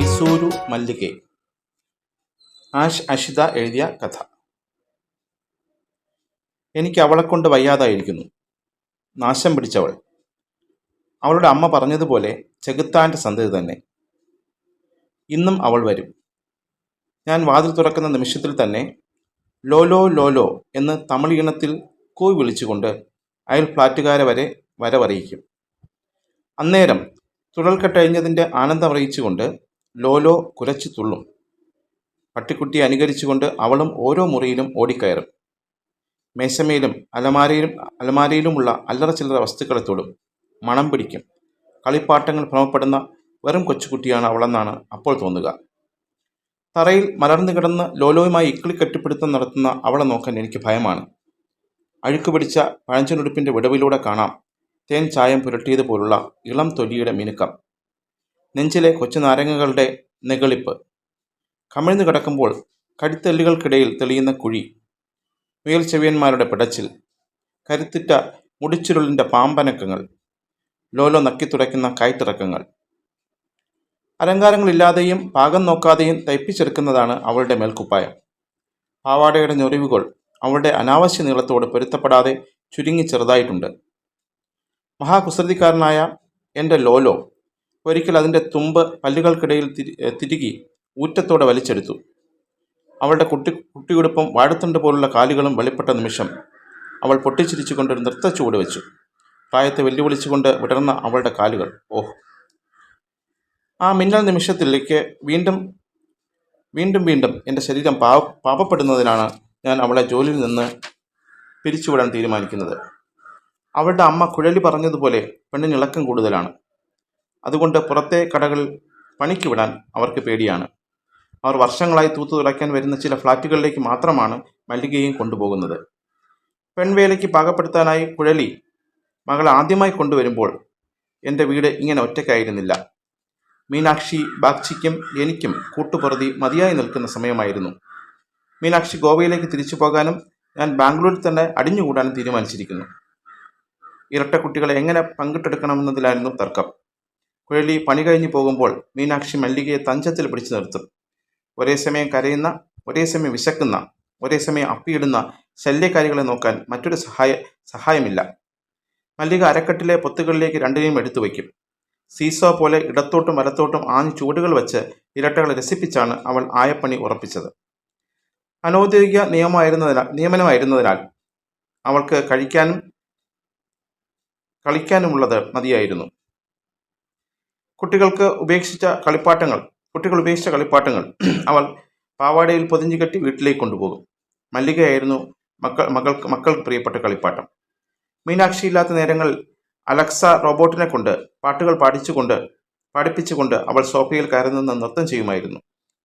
Mysuru മല്ലികെ. Ash Ashitha എഴുതിയ കഥ. എനിക്ക് അവളെ കൊണ്ട് വയ്യാതായിരിക്കുന്നു. നാശം പിടിച്ചവൾ. അവളുടെ അമ്മ പറഞ്ഞതുപോലെ ചെകുത്താന്റെ സന്തതി തന്നെ. ഇന്നും അവൾ വരും. ഞാൻ വാതിൽ തുറക്കുന്ന നിമിഷത്തിൽ തന്നെ ലോലോ ലോലോ എന്ന് തമിഴ് ഈണത്തിൽ കൂവി വിളിച്ചുകൊണ്ട് അയൽ ഫ്ലാറ്റുകാരെ വരെ വരവറിയിക്കും. അന്നേരം തുടൽ കെട്ടഴിഞ്ഞതിന്റെ ആനന്ദം ആനന്ദമറിയിച്ചുകൊണ്ട് ലോലോ കുലച്ചു തുള്ളും. പട്ടിക്കുട്ടിയെ അനുകരിച്ചുകൊണ്ട് അവളും ഓരോ മുറിയിലും ഓടിക്കയറും. മേശമേലും അലമാരയിലും അലമാരയിലുമുള്ള അല്ലറ ചില്ലറ വസ്തുക്കളെ തൊടും. മണം പിടിക്കും. കളിപ്പാട്ടങ്ങൾ ഭ്രമപ്പെടുന്ന വെറും കൊച്ചുകുട്ടിയാണ് അവളെന്നാണ് അപ്പോൾ തോന്നുക. തറയിൽ മലർന്നു കിടന്ന് ലോലോയുമായി ഇക്കിളി കെട്ടിപ്പിടുത്തം നടത്തുന്ന അവളെ നോക്കാൻ എനിക്ക് ഭയമാണ്. അഴുക്ക് പിടിച്ച പഴഞ്ചനുടുപ്പിന്റെ വിടവിലൂടെ കാണാം. തേൻ ചായം പുരട്ടിയതുപോലുള്ള ഇളം തൊലിയുടെ മിനുക്കം. നെഞ്ചിലെ കൊച്ചു നാരങ്ങകളുടെ നെകളിപ്പ് കമിഴ്ന്നു കിടക്കുമ്പോൾ കടിത്തല്ലുകൾക്കിടയിൽ തെളിയുന്ന കുഴി. മുയൽ ചെവിയന്മാരുടെ പിടച്ചിൽ. കരുത്തിറ്റ മുടിച്ചുരുളിന്റെ പാമ്പനക്കങ്ങൾ. ലോലോ നക്കിത്തുടയ്ക്കുന്ന കയറ്റിറക്കങ്ങൾ അലങ്കാരങ്ങളില്ലാതെയും പാകം നോക്കാതെയും തയ്പ്പിച്ചെടുക്കുന്നതാണ് അവളുടെ മേൽക്കുപ്പായം. പാവാടയുടെ ഞൊറിവുകൾ അവളുടെ അനാവശ്യ നീളത്തോട് പൊരുത്തപ്പെടാതെ ചുരുങ്ങി ചെറുതായിട്ടുണ്ട്. മഹാകുസൃതിക്കാരനായ എന്റെ ലോലോ ഒരിക്കൽ അതിന്റെ തുമ്പ് പല്ലുകൾക്കിടയിൽ തിരി തിരുകി ഊറ്റത്തോടെ വലിച്ചെടുത്തു. അവളുടെ കുട്ടി കുട്ടിയുടുപ്പും വാഴത്തുണ്ട് പോലുള്ള കാലുകളും വെളിപ്പെട്ട നിമിഷം അവൾ പൊട്ടിച്ചിരിച്ചുകൊണ്ട് ഒരു നൃത്ത ചുവട് വെച്ചു. പ്രായത്തെ വെല്ലുവിളിച്ചുകൊണ്ട് വിടർന്ന അവളുടെ കാലുകൾ. ഓഹ്. ആ മിന്നൽ നിമിഷത്തിലേക്ക് വീണ്ടും വീണ്ടും വീണ്ടും എന്റെ ശരീരം പാവ പാപപ്പെടുന്നതിനാണ് ഞാൻ അവളെ ജോലിയിൽ നിന്ന് പിരിച്ചുവിടാൻ തീരുമാനിക്കുന്നത്. അവളുടെ അമ്മ കുഴലി പറഞ്ഞതുപോലെ പെണ്ണിന് ഇളക്കം കൂടുതലാണ്. അതുകൊണ്ട് പുറത്തെ കടകൾ പണിക്ക് വിടാൻ അവർക്ക് പേടിയാണ്. അവർ വർഷങ്ങളായി തൂത്തു തുടയ്ക്കാൻ വരുന്ന ചില ഫ്ളാറ്റുകളിലേക്ക് മാത്രമാണ് മല്ലികയും കൊണ്ടുപോകുന്നത്. പെൺവേലയ്ക്ക് പാകപ്പെടുത്താനായി കുഴലി മകൾ ആദ്യമായി കൊണ്ടുവരുമ്പോൾ എന്റെ വീട് ഇങ്ങനെ ഒറ്റയ്ക്കായിരുന്നില്ല. മീനാക്ഷി ബാക്ഷിക്കും എനിക്കും കൂട്ടുപുറതി മതിയായി നിൽക്കുന്ന സമയമായിരുന്നു. മീനാക്ഷി ഗോവയിലേക്ക് തിരിച്ചു പോകാനും ഞാൻ ബാംഗ്ലൂരിൽ തന്നെ അടിഞ്ഞുകൂടാനും തീരുമാനിച്ചിരിക്കുന്നു. ഇരട്ട കുട്ടികളെ എങ്ങനെ പങ്കിട്ടെടുക്കണമെന്നതിലായിരുന്നു തർക്കം. കുഴലി പണി കഴിഞ്ഞു പോകുമ്പോൾ മീനാക്ഷി മല്ലികയെ തഞ്ചത്തിൽ പിടിച്ചു നിർത്തും. ഒരേ സമയം കരയുന്ന ഒരേ സമയം വിശക്കുന്ന ഒരേ സമയം അപ്പിയിടുന്ന ശല്യക്കാരികളെ നോക്കാൻ മറ്റൊരു സഹായ സഹായമില്ല. മല്ലിക അരക്കെട്ടിലെ പൊത്തുകളിലേക്ക് രണ്ടിനെയും എടുത്തു വയ്ക്കും. സീസോ പോലെ ഇടത്തോട്ടും വലത്തോട്ടും ആഞ്ഞു ചൂടുകൾ വെച്ച് ഇരട്ടകളെ രസിപ്പിച്ചാണ് അവൾ ആയപ്പണി ഉറപ്പിച്ചത്. അനൗദ്യോഗിക നിയമമായിരുന്നതിനാൽ നിയമനമായിരുന്നതിനാൽ അവൾക്ക് കഴിക്കാനും കളിക്കാനുമുള്ളത് മതിയായിരുന്നു. കുട്ടികൾക്ക് ഉപേക്ഷിച്ച കളിപ്പാട്ടങ്ങൾ കുട്ടികൾ ഉപേക്ഷിച്ച കളിപ്പാട്ടങ്ങൾ അവൾ പാവാടയിൽ പൊതിഞ്ഞു കെട്ടി വീട്ടിലേക്ക് കൊണ്ടുപോകും. മല്ലികയായിരുന്നു മക്കൾ മകൾക്ക് മക്കൾക്ക് പ്രിയപ്പെട്ട കളിപ്പാട്ടം. മീനാക്ഷി ഇല്ലാത്ത നേരങ്ങളിൽ അലക്സ റോബോട്ടിനെ കൊണ്ട് പാട്ടുകൾ പാടിച്ചുകൊണ്ട് പാടിപ്പിച്ചുകൊണ്ട് അവൾ സോഫയിൽ കയറി നിന്ന് നൃത്തം ചെയ്യുമായിരുന്നു.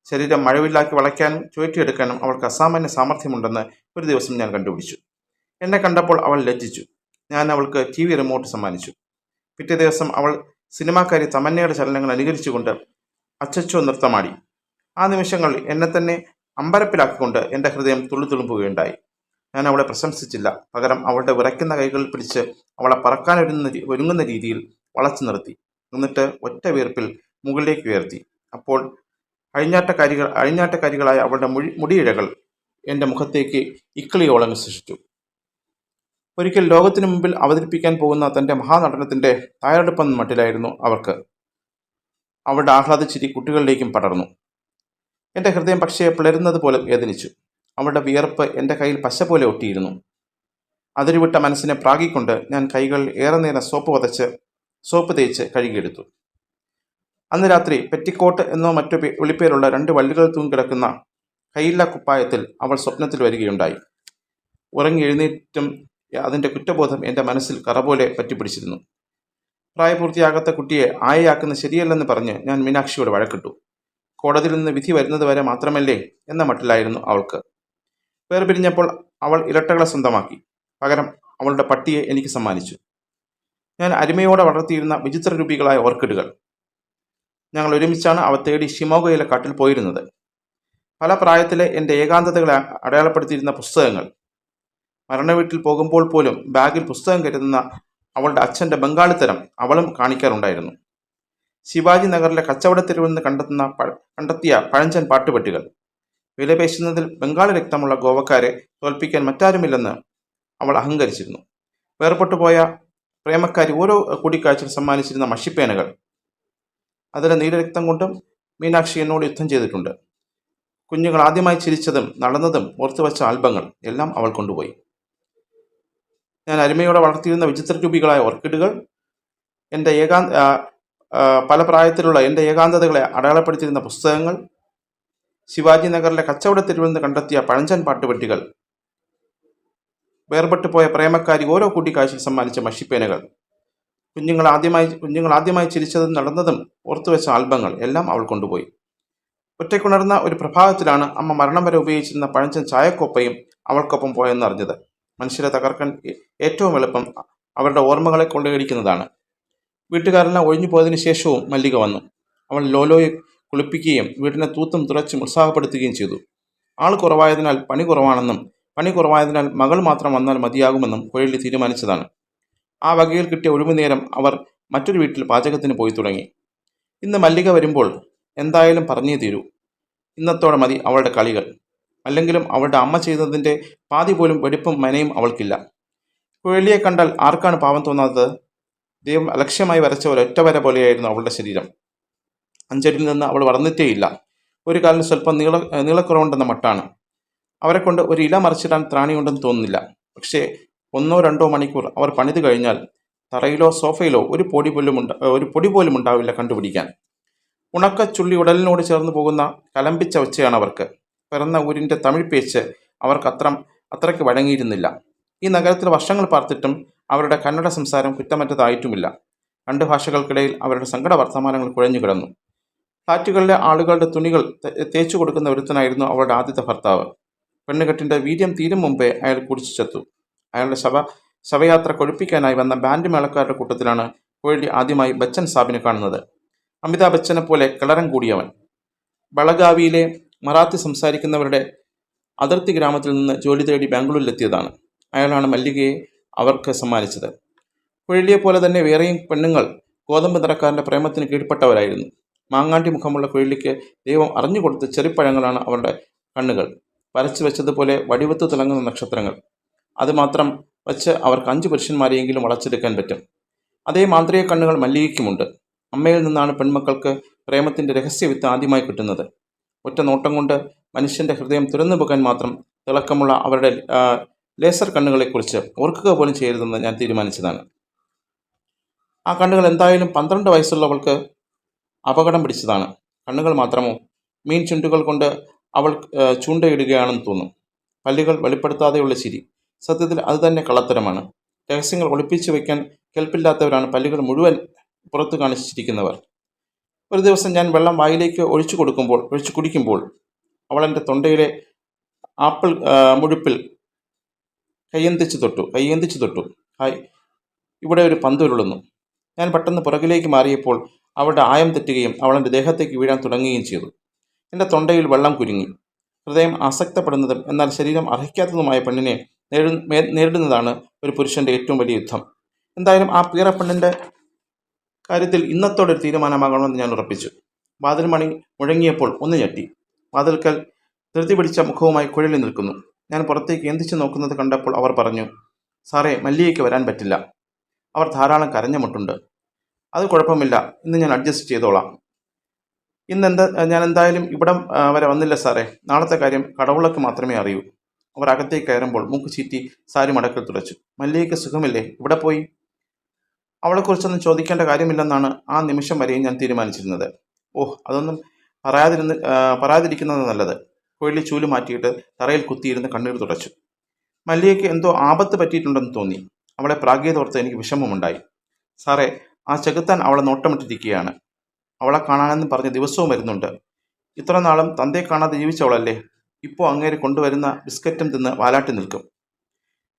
ശരീരം മഴവില്ലാക്കി വളയ്ക്കാനും ചുഴറ്റിയെടുക്കാനും അവൾക്ക് അസാമാന്യ സാമർഥ്യമുണ്ടെന്ന് ഒരു ദിവസം ഞാൻ കണ്ടുപിടിച്ചു. എന്നെ കണ്ടപ്പോൾ അവൾ ലജ്ജിച്ചു. ഞാൻ അവൾക്ക് ടി വി റിമോട്ട് സമ്മാനിച്ചു. പിറ്റേ ദിവസം അവൾ സിനിമാക്കാരി തമന്നയുടെ ചലനങ്ങൾ അനുകരിച്ചുകൊണ്ട് അച്ചച്ചോ നൃത്തമാടി. ആ നിമിഷങ്ങൾ എന്നെ തന്നെ അമ്പരപ്പിലാക്കിക്കൊണ്ട് എന്റെ ഹൃദയം തുള്ളിത്തുളുമ്പുകയുണ്ടായി. ഞാൻ അവളെ പ്രശംസിച്ചില്ല. പകരം അവളുടെ വിറയ്ക്കുന്ന കൈകളിൽ പിടിച്ച് അവളെ രീ- ഒരുങ്ങുന്ന രീതിയിൽ വളച്ചു നിർത്തി. എന്നിട്ട് ഒറ്റ വീർപ്പിൽ മുകളിലേക്ക് ഉയർത്തി. അപ്പോൾ അഴിഞ്ഞാട്ടക്കാരികൾ അഴിഞ്ഞാട്ടക്കാരികളായ അവളുടെ മുടി മുടിയിഴകൾ എന്റെ മുഖത്തേക്ക് ഇക്കിളിയോളം സൃഷ്ടിച്ചു. ഒരിക്കൽ ലോകത്തിനു മുമ്പിൽ അവതരിപ്പിക്കാൻ പോകുന്ന തന്റെ മഹാനടനത്തിന്റെ തയ്യാറെടുപ്പെന്ന മട്ടിലായിരുന്നു അവർക്ക്. അവരുടെ ആഹ്ലാദിച്ചിരി കുട്ടികളിലേക്കും പടർന്നു. എന്റെ ഹൃദയം പക്ഷേ പിളരുന്നത് പോലെ വേദനിച്ചു. അവളുടെ വിയർപ്പ് എന്റെ കയ്യിൽ പശ പോലെ ഒട്ടിയിരുന്നു. അതിരുവിട്ട മനസ്സിനെ പ്രാഗിക്കൊണ്ട് ഞാൻ കൈകൾ ഏറെ നേരം സോപ്പ് വതച്ച് സോപ്പ് തേച്ച് കഴുകിയെടുത്തു. അന്ന് രാത്രി പെറ്റിക്കോട്ട് എന്നോ മറ്റു വിളിപ്പേരുള്ള രണ്ട് വള്ളികൾ തൂങ്ങിക്കിടക്കുന്ന കയ്യില്ല കുപ്പായത്തിൽ അവൾ സ്വപ്നത്തിൽ വരികയുണ്ടായി. ഉറങ്ങി എഴുന്നേറ്റും അതിന്റെ കുറ്റബോധം എന്റെ മനസ്സിൽ കറ പോലെ പറ്റിപ്പിടിച്ചിരുന്നു. പ്രായപൂർത്തിയാകാത്ത കുട്ടിയെ ആയയാക്കുന്നത് ശരിയല്ലെന്ന് പറഞ്ഞ് ഞാൻ മീനാക്ഷിയോട് വഴക്കിട്ടു. കോടതിയിൽ നിന്ന് വിധി വരുന്നത് വരെ മാത്രമല്ലേ എന്ന മട്ടിലായിരുന്നു അവൾക്ക്. വേർപിരിഞ്ഞപ്പോൾ അവൾ ഇരട്ടകളെ സ്വന്തമാക്കി. പകരം അവളുടെ പട്ടിയെ എനിക്ക് സമ്മാനിച്ചു. ഞാൻ അരുമയോടെ വളർത്തിയിരുന്ന വിചിത്ര രൂപികളായ ഓർക്കിഡുകൾ. ഞങ്ങൾ ഒരുമിച്ചാണ് അവ തേടി ഷിമോഗയിലെ കാട്ടിൽ പോയിരുന്നത്. പല പ്രായത്തിലെ എന്റെ ഏകാന്തതകളെ അടയാളപ്പെടുത്തിയിരുന്ന പുസ്തകങ്ങൾ മരണവീട്ടിൽ പോകുമ്പോൾ പോലും ബാഗിൽ പുസ്തകം കരുതുന്ന അവളുടെ അച്ഛന്റെ ബംഗാളിത്തരം അവളും കാണിക്കാറുണ്ടായിരുന്നു. ശിവാജി നഗറിലെ കച്ചവടത്തെരുവിൽ നിന്ന് കണ്ടെത്തുന്ന കണ്ടെത്തിയ പഴഞ്ചൻ പാട്ടുപെട്ടികൾ. വിലപേശുന്നതിൽ ബംഗാളി രക്തമുള്ള ഗോവക്കാരെ തോൽപ്പിക്കാൻ മറ്റാരുമില്ലെന്ന് അവൾ അഹങ്കരിച്ചിരുന്നു. വേർപെട്ടു പോയ പ്രേമക്കാരി ഓരോ കൂടിക്കാഴ്ചയിൽ സമ്മാനിച്ചിരുന്ന മഷിപ്പേനകൾ. അതിലെ നീലരക്തം കൊണ്ടും മീനാക്ഷി എന്നോട് യുദ്ധം ചെയ്തിട്ടുണ്ട്. കുഞ്ഞുങ്ങൾ ആദ്യമായി ചിരിച്ചതും നടന്നതും ഓർത്തുവച്ച ആൽബങ്ങൾ എല്ലാം അവൾ കൊണ്ടുപോയി. ഞാൻ അരുമയോടെ വളർത്തിയിരുന്ന വിചിത്ര രൂപികളായ ഓർക്കിഡുകൾ എന്റെ ഏകാന്ത പല പ്രായത്തിലുള്ള എന്റെ ഏകാന്തതകളെ അടയാളപ്പെടുത്തിയിരുന്ന പുസ്തകങ്ങൾ ശിവാജി നഗറിലെ കച്ചവടത്തിൽ നിന്ന് കണ്ടെത്തിയ പഴഞ്ചൻ പാട്ടുപെട്ടികൾ വേർപെട്ടു പോയ പ്രേമക്കാരി ഓരോ കൂട്ടിക്കാഴ്ചയിൽ സമ്മാനിച്ച മഷിപ്പേനകൾ കുഞ്ഞുങ്ങൾ ആദ്യമായി കുഞ്ഞുങ്ങൾ ആദ്യമായി ചിരിച്ചതും നടന്നതും ഓർത്തുവെച്ച ആൽബങ്ങൾ എല്ലാം അവൾ കൊണ്ടുപോയി. ഒറ്റയ്ക്കുണർന്ന ഒരു പ്രഭാതത്തിലാണ് അമ്മ മരണം വരെ ഉപയോഗിച്ചിരുന്ന പഴഞ്ചൻ ചായക്കോപ്പയും അവൾക്കൊപ്പം പോയെന്ന് അറിഞ്ഞത് മനുഷ്യരെ തകർക്കാൻ ഏറ്റവും എളുപ്പം അവരുടെ ഓർമ്മകളെ കൊള്ളയടിക്കുന്നതാണ് വീട്ടുകാരനെ ഒഴിഞ്ഞു പോയതിനു ശേഷവും മല്ലിക വന്നു. അവൾ ലോലോയെ കുളിപ്പിക്കുകയും വീടിനെ തൂത്തും തുറച്ചും ഉത്സാഹപ്പെടുത്തുകയും ചെയ്തു. ആൾ കുറവായതിനാൽ പണി കുറവാണെന്നും പണി കുറവായതിനാൽ മകൾ മാത്രം വന്നാൽ മതിയാകുമെന്നും കൊഴലി തീരുമാനിച്ചതാണ്. ആ വകയിൽ കിട്ടിയ ഒഴിവു നേരം അവർ മറ്റൊരു വീട്ടിൽ പാചകത്തിന് പോയി തുടങ്ങി. ഇന്ന് മല്ലിക വരുമ്പോൾ എന്തായാലും പറഞ്ഞേ തീരൂ. ഇന്നത്തോടെ മതി അവളുടെ കളികൾ. അല്ലെങ്കിലും അവളുടെ അമ്മ ചെയ്തതിന്റെ പാതി പോലും വെടിപ്പും മനയും അവൾക്കില്ല. കുഴലിയെ കണ്ടാൽ ആർക്കാണ് പാവം തോന്നാത്തത്? ദൈവം അലക്ഷ്യമായി വരച്ച ഒരൊറ്റ വര പോലെയായിരുന്നു അവളുടെ ശരീരം. അഞ്ചടിയിൽ നിന്ന് അവൾ വളർന്നിട്ടേയില്ല ഒരു കാലിന് സ്വല്പം നീള നീളക്കുറവുണ്ടെന്ന മട്ടാണ്. അവരെ കൊണ്ട് ഒരു ഇല മറിച്ചിടാൻ ത്രാണിയുണ്ടെന്ന് തോന്നുന്നില്ല. പക്ഷേ ഒന്നോ രണ്ടോ മണിക്കൂർ അവർ പണിത് കഴിഞ്ഞാൽ തറയിലോ സോഫയിലോ ഒരു പൊടി പോലും ഉണ്ട ഒരു പൊടി പോലും ഉണ്ടാവില്ല കണ്ടുപിടിക്കാൻ. ഉണക്ക ചുള്ളി ഉടലിനോട് ചേർന്ന് പോകുന്ന കലമ്പിച്ച ഒച്ചയാണ് അവർക്ക്. പിറന്ന ഊരിന്റെ തമിഴ് പേച്ച് അവർക്ക് അത്ര അത്രയ്ക്ക് വഴങ്ങിയിരുന്നില്ല. ഈ നഗരത്തിൽ വർഷങ്ങൾ പാർത്തിട്ടും അവരുടെ കന്നഡ സംസാരം കുറ്റമറ്റതായിട്ടുമില്ല. രണ്ട് ഭാഷകൾക്കിടയിൽ അവരുടെ സങ്കട വർത്തമാനങ്ങൾ കുഴഞ്ഞു കിടന്നു. ഫ്ലാറ്റുകളിലെ ആളുകളുടെ തുണികൾ തേച്ചു കൊടുക്കുന്ന ഒരുത്തനായിരുന്നു അവളുടെ ആദ്യത്തെ ഭർത്താവ്. പെണ്ണുകെട്ടിന്റെ വീര്യം തീരും മുമ്പേ അയാൾ കുടിച്ചു ചത്തു. അയാളുടെ ശവ ശവയാത്ര കൊഴുപ്പിക്കാനായി വന്ന ബാൻഡ് മേളക്കാരുടെ കൂട്ടത്തിലാണ് കോഴി ആദ്യമായി ബച്ചൻ സാബിനെ കാണുന്നത്. അമിതാഭ് ബച്ചനെ പോലെ കിളരം കൂടിയവൻ. ബളഗാവിയിലെ മറാത്തി സംസാരിക്കുന്നവരുടെ അതിർത്തി ഗ്രാമത്തിൽ നിന്ന് ജോലി തേടി ബാംഗ്ലൂരിലെത്തിയതാണ്. അയാളാണ് മല്ലികയെ അവർക്ക് സമ്മാനിച്ചത്. കുഴലിയെ പോലെ തന്നെ വേറെയും പെണ്ണുങ്ങൾ ഗോതമ്പ് നിറക്കാരന്റെ പ്രേമത്തിന് കീഴ്പ്പെട്ടവരായിരുന്നു. മാങ്ങാണ്ടി മുഖമുള്ള കുഴലിക്ക് ദൈവം അറിഞ്ഞുകൊടുത്ത ചെറിപ്പഴങ്ങളാണ് അവരുടെ കണ്ണുകൾ. വരച്ചു വെച്ചതുപോലെ വടിവത്ത് തിളങ്ങുന്ന നക്ഷത്രങ്ങൾ. അതുമാത്രം വച്ച് അവർക്ക് അഞ്ച് പുരുഷന്മാരെയെങ്കിലും വളച്ചെടുക്കാൻ പറ്റും. അതേ മാന്ത്രിക കണ്ണുകൾ മല്ലികയ്ക്കുമുണ്ട്. അമ്മയിൽ നിന്നാണ് പെൺമക്കൾക്ക് പ്രേമത്തിന്റെ രഹസ്യവിത്ത് ആദ്യമായി കിട്ടുന്നത്. ഒറ്റ നോട്ടം കൊണ്ട് മനുഷ്യന്റെ ഹൃദയം തുറന്നു പോകാൻ മാത്രം തിളക്കമുള്ള അവരുടെ ലേസർ കണ്ണുകളെക്കുറിച്ച് ഓർക്കുക പോലും ചെയ്യരുതെന്ന് ഞാൻ തീരുമാനിച്ചതാണ്. ആ കണ്ണുകൾ എന്തായാലും പന്ത്രണ്ട് വയസ്സുള്ളവൾക്ക് അപകടം പിടിച്ചതാണ്. കണ്ണുകൾ മാത്രമോ മീൻ ചുണ്ടുകൾ കൊണ്ട് അവൾ ചൂണ്ടയിടുകയാണെന്ന് തോന്നും. പല്ലുകൾ വെളിപ്പെടുത്താതെയുള്ള ചിരി. സത്യത്തിൽ അത് തന്നെ കള്ളത്തരമാണ്. രഹസ്യങ്ങൾ ഒളിപ്പിച്ചു വയ്ക്കാൻ കെൽപ്പില്ലാത്തവരാണ് പല്ലുകൾ മുഴുവൻ പുറത്തു കാണിച്ചിരിക്കുന്നവർ. ഒരു ദിവസം ഞാൻ വെള്ളം വായിലേക്ക് ഒഴിച്ചു കൊടുക്കുമ്പോൾ ഒഴിച്ചു കുടിക്കുമ്പോൾ അവൾ എന്റെ തൊണ്ടയിലെ ആപ്പിൾ മുഴുപ്പിൽ കയ്യന്തിച്ചു തൊട്ടു കയ്യന്തിച്ചു തൊട്ടു. ഹായ്. ഇവിടെ ഒരു പന്ത് ഉരുളുന്നു. ഞാൻ പെട്ടെന്ന് പുറകിലേക്ക് മാറിയപ്പോൾ അവളുടെ ആയം തെറ്റുകയും അവൾ എന്റെ ദേഹത്തേക്ക് വീഴാൻ തുടങ്ങുകയും ചെയ്തു. എന്റെ തൊണ്ടയിൽ വെള്ളം കുരുങ്ങി. ഹൃദയം ആസക്തപ്പെടുന്നതും എന്നാൽ ശരീരം അർഹിക്കാത്തതുമായ പെണ്ണിനെ നേരി നേരിടുന്നതാണ് ഒരു പുരുഷന്റെ ഏറ്റവും വലിയ യുദ്ധം. എന്തായാലും ആ പീറ പെണ്ണിന്റെ കാര്യത്തിൽ ഇന്നത്തോടെ ഒരു തീരുമാനമാകണമെന്ന് ഞാൻ ഉറപ്പിച്ചു. വാതിൽ മണി മുഴങ്ങിയപ്പോൾ ഒന്ന് ഞെട്ടി. വാതിൽക്കൽ ധൃതി പിടിച്ച മുഖവുമായി കുഴലി നിൽക്കുന്നു. ഞാൻ പുറത്തേക്ക് എന്തിച്ചു നോക്കുന്നത് കണ്ടപ്പോൾ അവർ പറഞ്ഞു സാറേ മല്ലിയയ്ക്ക് വരാൻ പറ്റില്ല. അവർ ധാരാളം കരഞ്ഞമുട്ടുണ്ട് അത് കുഴപ്പമില്ല. ഇന്ന് ഞാൻ അഡ്ജസ്റ്റ് ചെയ്തോളാം. ഇന്ന് എന്താ ഞാൻ എന്തായാലും ഇവിടം വരെ വന്നില്ല സാറേ. നാളത്തെ കാര്യം കടവുളക്ക് മാത്രമേ അറിയൂ. അവർ അകത്തേക്ക് കയറുമ്പോൾ മൂക്ക് ചീറ്റി സാരി മടക്കിൽ തുടച്ചു. മല്ലിയയ്ക്ക് സുഖമില്ലേ? ഇവിടെ പോയി. അവളെക്കുറിച്ചൊന്നും ചോദിക്കേണ്ട കാര്യമില്ലെന്നാണ് ആ നിമിഷം വരെയും ഞാൻ തീരുമാനിച്ചിരുന്നത്. ഓഹ് അതൊന്നും പറയാതിരുന്ന് പറയാതിരിക്കുന്നത് നല്ലത്. കൊയിലി ചൂൽ മാറ്റിയിട്ട് തറയിൽ കുത്തിയിരുന്ന് കണ്ണീർ തുടച്ചു. മല്ലികയ്ക്ക് എന്തോ ആപത്ത് പറ്റിയിട്ടുണ്ടെന്ന് തോന്നി. അവളെ പ്രാഗ്യതോർത്ത് എനിക്ക് വിഷമമുണ്ടായി. സാറേ ആ ചെകുത്താൻ അവളെ നോട്ടമിട്ടിരിക്കുകയാണ്. അവളെ കാണാനെന്ന് പറഞ്ഞ് ദിവസവും വരുന്നുണ്ട്. ഇത്ര നാളും തന്തയെ കാണാതെ ജീവിച്ചവളല്ലേ? ഇപ്പോൾ അങ്ങേര് കൊണ്ടുവരുന്ന ബിസ്ക്കറ്റും തിന്ന് വാലാട്ടി നിൽക്കും.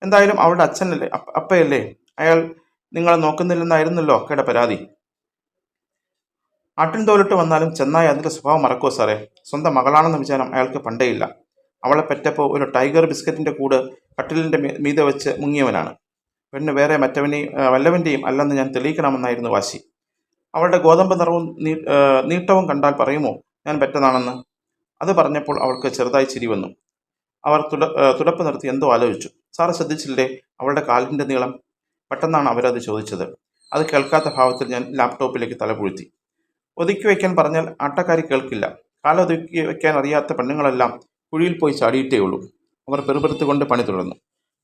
എന്തായാലും അവളുടെ അച്ഛനല്ലേ അപ്പയല്ലേ? അയാൾ നിങ്ങളെ നോക്കുന്നില്ലെന്നായിരുന്നല്ലോ? അക്കയുടെ പരാതി. ആട്ടിൻ തോലിട്ട് വന്നാലും ചെന്നായി അതിന്റെ സ്വഭാവം മറക്കുമോ സാറേ? സ്വന്തം മകളാണെന്ന വിചാരം അയാൾക്ക് പണ്ടേയില്ല അവളെ പെറ്റപ്പോൾ ഒരു ടൈഗർ ബിസ്ക്കറ്റിന്റെ കൂട് കട്ടിലിന്റെ മീതെ വെച്ച് മുങ്ങിയവനാണ്. പെണ്ണ് വേറെ മറ്റവനെയും വല്ലവന്റെയും അല്ലെന്ന് ഞാൻ തെളിയിക്കണമെന്നായിരുന്നു വാശി. അവളുടെ ഗോതമ്പ് നിറവും നീട്ടവും കണ്ടാൽ പറയുമോ ഞാൻ പെറ്റതാണെന്ന്? അത് പറഞ്ഞപ്പോൾ അവൾക്ക് ചെറുതായി ചിരി വന്നു. അവർ തുട തുടപ്പ് നിർത്തി എന്തോ ആലോചിച്ചു. സാറ് ശ്രദ്ധിച്ചില്ലേ? അവളുടെ കാലിന്റെ നീളം പെട്ടെന്നാണ് അവരത് ചോദിച്ചത്. അത് കേൾക്കാത്ത ഭാവത്തിൽ ഞാൻ ലാപ്ടോപ്പിലേക്ക് തലപുഴുത്തി ഒതുക്കി വയ്ക്കാൻ പറഞ്ഞാൽ ആട്ടക്കാരി കേൾക്കില്ല. കാലൊതുക്കി വയ്ക്കാൻ അറിയാത്ത പെണ്ണുങ്ങളെല്ലാം കുഴിയിൽ പോയി ചാടിയിട്ടേ ഉള്ളൂ. അവർ പെറുപെറുത്തുകൊണ്ട് പണി തുടർന്നു.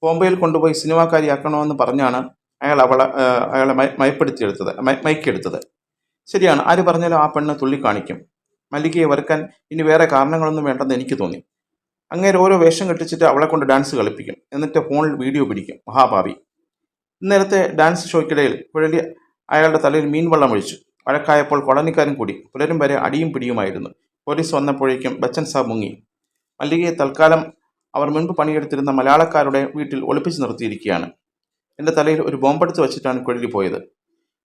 ബോംബെയിൽ കൊണ്ടുപോയി സിനിമാക്കാരിയാക്കണമെന്ന് പറഞ്ഞാണ് അയാൾ അവളെ അയാളെ മയ മയപ്പെടുത്തിയെടുത്തത് മയക്കെടുത്തത് ശരിയാണ് ആര് പറഞ്ഞാലും ആ പെണ്ണ് തുള്ളിക്കാണിക്കും. മല്ലികയെ വെറുക്കാൻ ഇനി വേറെ കാരണങ്ങളൊന്നും വേണ്ടെന്ന് എനിക്ക് തോന്നി. അങ്ങേര് ഓരോ വേഷം കെട്ടിച്ചിട്ട് അവളെ കൊണ്ട് ഡാൻസ് കളിപ്പിക്കും. എന്നിട്ട് ഫോണിൽ വീഡിയോ പിടിക്കും. മഹാഭാവി. ഇന്നലത്തെ ഡാൻസ് ഷോയ്ക്കിടയിൽ പുഴലി അയാളുടെ തലയിൽ മീൻവെള്ളം ഒഴിച്ചു. വഴക്കായപ്പോൾ കൊളനിക്കാരും കൂടി പുലരും വരെ അടിയും പിടിയുമായിരുന്നു. പോലീസ് വന്നപ്പോഴേക്കും ബച്ചൻ സാബ് മുങ്ങി. മല്ലികയെ തൽക്കാലം അവർ മുൻപ് പണിയെടുത്തിരുന്ന മലയാളക്കാരുടെ വീട്ടിൽ ഒളിപ്പിച്ചു നിർത്തിയിരിക്കുകയാണ്. എന്റെ തലയിൽ ഒരു ബോംബെടുത്ത് വെച്ചിട്ടാണ് കുഴലി പോയത്.